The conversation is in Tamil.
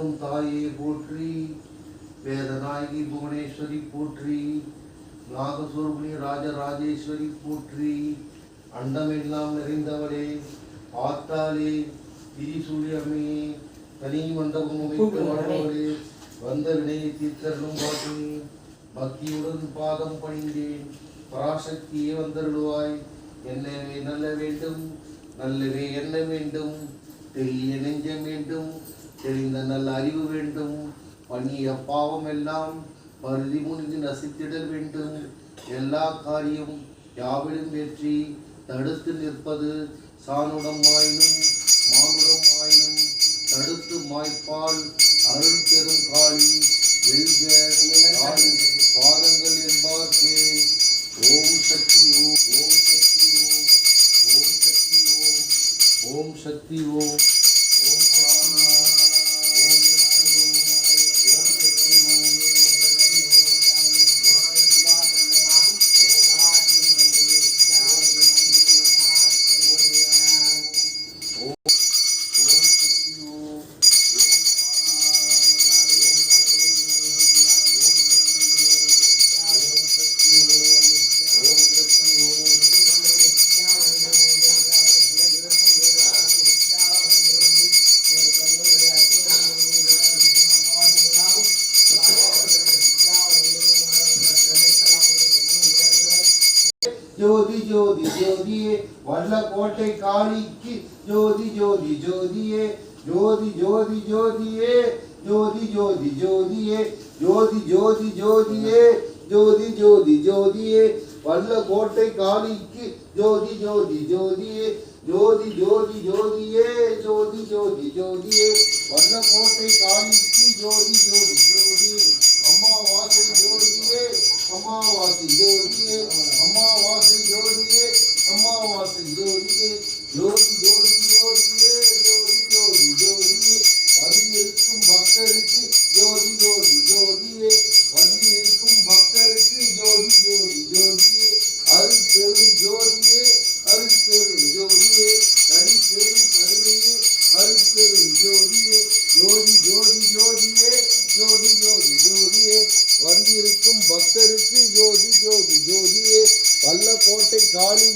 போற்றி வேதநாயகி புவனேஸ்வரி போற்றி நாகஸ்வரூபிணி ராஜராஜேஸ்வரி போற்றி அண்டமெல்லாம் நிறைந்தவளே ஆத்தாளே திரிசூலி அம்மையே தனி மண்டபம் அமைத்து வாழ்பவளே வந்த வினையை தீர்த்தரணும் பாட்டி பக்தியுடன் பாதம் பணிந்தேன் பராசக்தியே வந்தருளுவாய். என்னவே நல்ல வேண்டும் நல்லவே எண்ண வேண்டும் தெளிய நெஞ்சம் வேண்டும் தெரிந்த நல்ல அறிவு வேண்டும் பண்ணிய பாவம் எல்லாம் பருதி முனிந்து நசித்திடல் வேண்டும் எல்லா காரியம் யாவிலும் வெற்றி தடுத்து நிற்பது சானுடம் ஆயினும் மானுடம் ஆயினும் தடுத்து மாய்ப்பால் அருள் பெரும் காளி வெல்க பாதங்கள் என்பார்க்கே ஓம் சக்தி ஓம் ஓம் சக்தி ஓம் ஓம் சக்தி ஓம் ஓம் சக்தி ஓம் ஜோதி ஜோதி ஜோதியே வல்ல கோட்டை காளிக்கு ஜோதி ஜோதி ஜோதியே ஜோதி ஜோதி ஜோதியே ஜோதி ஜோதி ஜோதியே ஜோதி ஜோதி ஜோதியே ஜோதி ஜோதி ஜோதியே வல்ல கோட்டை காளிக்கு ஜோதி ஜோதி ஜோதியே ஜோதி ஜோதி ஜோதியே ஜோதி ஜோதி ஜோதியே வல்ல கோட்டை காளிக்கு ஜோதி ஜோதி ஜோதியே ஜோதி ஜோதி ஜோதியே ஜோதி ஜோதி ஜோதியே வந்திருக்கும் பக்தருக்கு ஜோதி ஜோதி ஜோதியே வந்திருக்கும் பக்தருக்கு ஜோதி ஜோதி ஜோதியே அருள் பெரும் ஜோதியே அருள் பெரும் ஜோதியே தனி பெரும் கருணையே அருள் பெரும் ஜோதியே ஜோதி ஜோதி ஜோதியே ஜோதி ஜோதி ஜோதியே வந்திருக்கும் பக்தருக்கு ஜோதி ஜோதி ஜோதியே வல்ல கோட்டை காளி